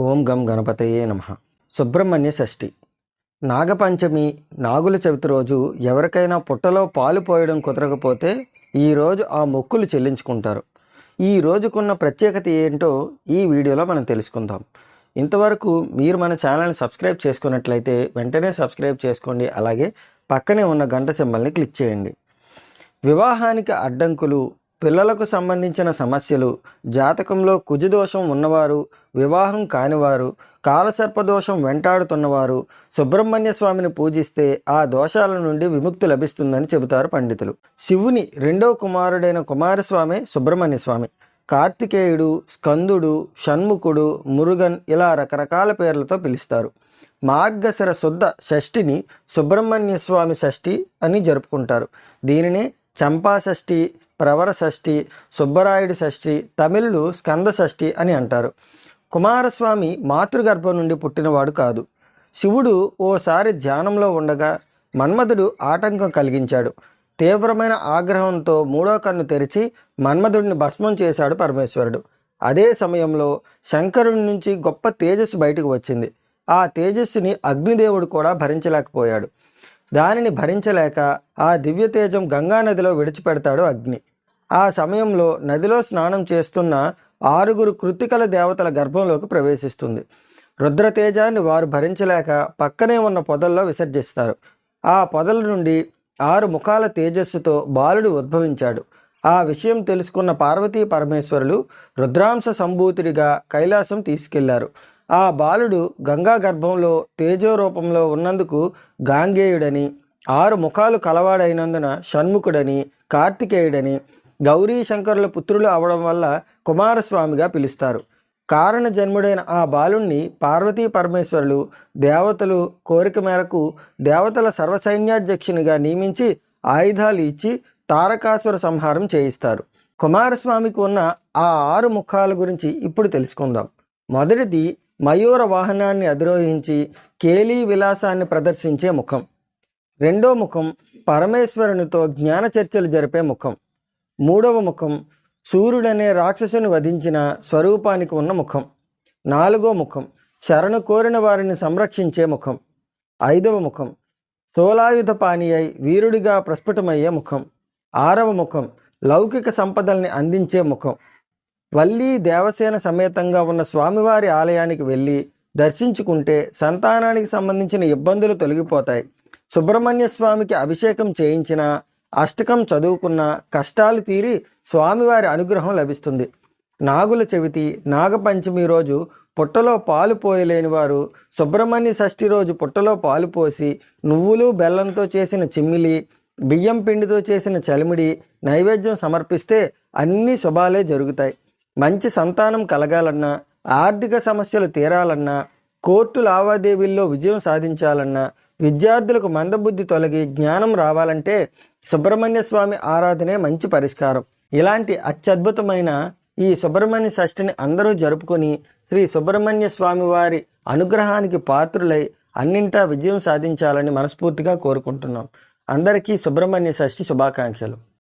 ఓం గం గణపతయే నమ. సుబ్రహ్మణ్య షష్ఠి. నాగపంచమి నాగుల చవితి రోజు ఎవరికైనా పుట్టలో పాలు పోయడం కుదరకపోతే ఈరోజు ఆ మొక్కులు చెల్లించుకుంటారు. ఈ రోజుకున్న ప్రత్యేకత ఏంటో ఈ వీడియోలో మనం తెలుసుకుందాం. ఇంతవరకు మీరు మన ఛానల్ని సబ్స్క్రైబ్ చేసుకున్నట్లయితే వెంటనే సబ్స్క్రైబ్ చేసుకోండి. అలాగే పక్కనే ఉన్న గంట సింబల్ని క్లిక్ చేయండి. వివాహానికి అడ్డంకులు పిల్లలకు సంబంధించిన సమస్యలు జాతకంలో కుజదోషం ఉన్నవారు వివాహం కానివారు కాలసర్పదోషం వెంటాడుతున్నవారు సుబ్రహ్మణ్య స్వామిని పూజిస్తే ఆ దోషాల నుండి విముక్తి లభిస్తుందని చెబుతారు పండితులు. శివుని రెండవ కుమారుడైన కుమారస్వామి సుబ్రహ్మణ్య స్వామి. కార్తికేయుడు స్కందుడు షణ్ముఖుడు మురుగన్ ఇలా రకరకాల పేర్లతో పిలుస్తారు. మార్గశిర శుద్ధ షష్ఠిని సుబ్రహ్మణ్య స్వామి షష్ఠి అని జరుపుకుంటారు. దీనినే చంపా షష్ఠి ప్రవర షష్ఠి సుబ్బరాయుడు షష్ఠి తమిళులు స్కంద షష్ఠి అని అంటారు. కుమారస్వామి మాతృగర్భం నుండి పుట్టినవాడు కాదు. శివుడు ఓసారి ధ్యానంలో ఉండగా మన్మధుడు ఆటంకం కలిగించాడు. తీవ్రమైన ఆగ్రహంతో మూడో కన్ను తెరిచి మన్మధుడిని భస్మం చేశాడు పరమేశ్వరుడు. అదే సమయంలో శంకరుడి నుంచి గొప్ప తేజస్సు బయటకు వచ్చింది. ఆ తేజస్సుని అగ్నిదేవుడు కూడా భరించలేకపోయాడు. దానిని భరించలేక ఆ దివ్య తేజం గంగానదిలో విడిచిపెడతాడు అగ్ని. ఆ సమయంలో నదిలో స్నానం చేస్తున్న ఆరుగురు కృతికల దేవతల గర్భంలోకి ప్రవేశిస్తుంది. రుద్రతేజాన్ని వారు భరించలేక పక్కనే ఉన్న పొదల్లో విసర్జిస్తారు. ఆ పొదల నుండి ఆరు ముఖాల తేజస్సుతో బాలుడు ఉద్భవించాడు. ఆ విషయం తెలుసుకున్న పార్వతీ పరమేశ్వరులు రుద్రాంశ సంభూతుడిగా కైలాసం తీసుకెళ్ళారు. ఆ బాలుడు గంగా గర్భంలో తేజో రూపంలో ఉన్నందుకు గాంగేయుడని ఆరు ముఖాలు కలవాడైనందున షణ్ముఖుడని కార్తికేయుడని గౌరీ శంకరుల పుత్రులు అవడం వల్ల కుమారస్వామిగా పిలుస్తారు. కారణ జన్ముడైన ఆ బాలుణ్ణి పార్వతీ పరమేశ్వరులు దేవతలు కోరిక మేరకు దేవతల సర్వసైన్యాధ్యక్షునిగా నియమించి ఆయుధాలు ఇచ్చి తారకాసుర సంహారం చేయిస్తారు. కుమారస్వామికి ఉన్న ఆ ఆరు ముఖాల గురించి ఇప్పుడు తెలుసుకుందాం. మొదటిది మయూర వాహనాన్ని అధిరోహించి కేలీ విలాసాన్ని ప్రదర్శించే ముఖం. రెండో ముఖం పరమేశ్వరునితో జ్ఞాన చర్చలు జరిపే ముఖం. మూడవ ముఖం సూర్యుడనే రాక్షసుని వధించిన స్వరూపానికి ఉన్న ముఖం. నాలుగో ముఖం శరణు కోరిన వారిని సంరక్షించే ముఖం. ఐదవ ముఖం సోలాయుధ పాని అయి వీరుడిగా ప్రస్ఫుటమయ్యే ముఖం. ఆరవ ముఖం లౌకిక సంపదల్ని అందించే ముఖం. వల్లి దేవసేన సమేతంగా ఉన్న స్వామివారి ఆలయానికి వెళ్ళి దర్శించుకుంటే సంతానానికి సంబంధించిన ఇబ్బందులు తొలగిపోతాయి. సుబ్రహ్మణ్య స్వామికి అభిషేకం చేయించిన అష్టకం చదువుకున్న కష్టాలు తీరి స్వామివారి అనుగ్రహం లభిస్తుంది. నాగుల చెవితి నాగపంచమి రోజు పుట్టలో పాలు పోయలేని వారు సుబ్రహ్మణ్య షష్ఠి రోజు పుట్టలో పాలు పోసి నువ్వులు బెల్లంతో చేసిన చిమ్మిలి బియ్యం పిండితో చేసిన చలిమిడి నైవేద్యం సమర్పిస్తే అన్ని శుభాలే జరుగుతాయి. మంచి సంతానం కలగాలన్నా ఆర్థిక సమస్యలు తీరాలన్నా కోర్టు లావాదేవీల్లో విజయం సాధించాలన్నా విద్యార్థులకు మందబుద్ధి తొలగి జ్ఞానం రావాలంటే సుబ్రహ్మణ్య స్వామి ఆరాధనే మంచి పరిష్కారం. ఇలాంటి అత్యద్భుతమైన ఈ సుబ్రహ్మణ్య షష్ఠిని అందరూ జరుపుకొని శ్రీ సుబ్రహ్మణ్య స్వామి వారి అనుగ్రహానికి పాత్రులై అన్నింటా విజయం సాధించాలని మనస్ఫూర్తిగా కోరుకుంటున్నాం. అందరికీ సుబ్రహ్మణ్య షష్ఠి శుభాకాంక్షలు.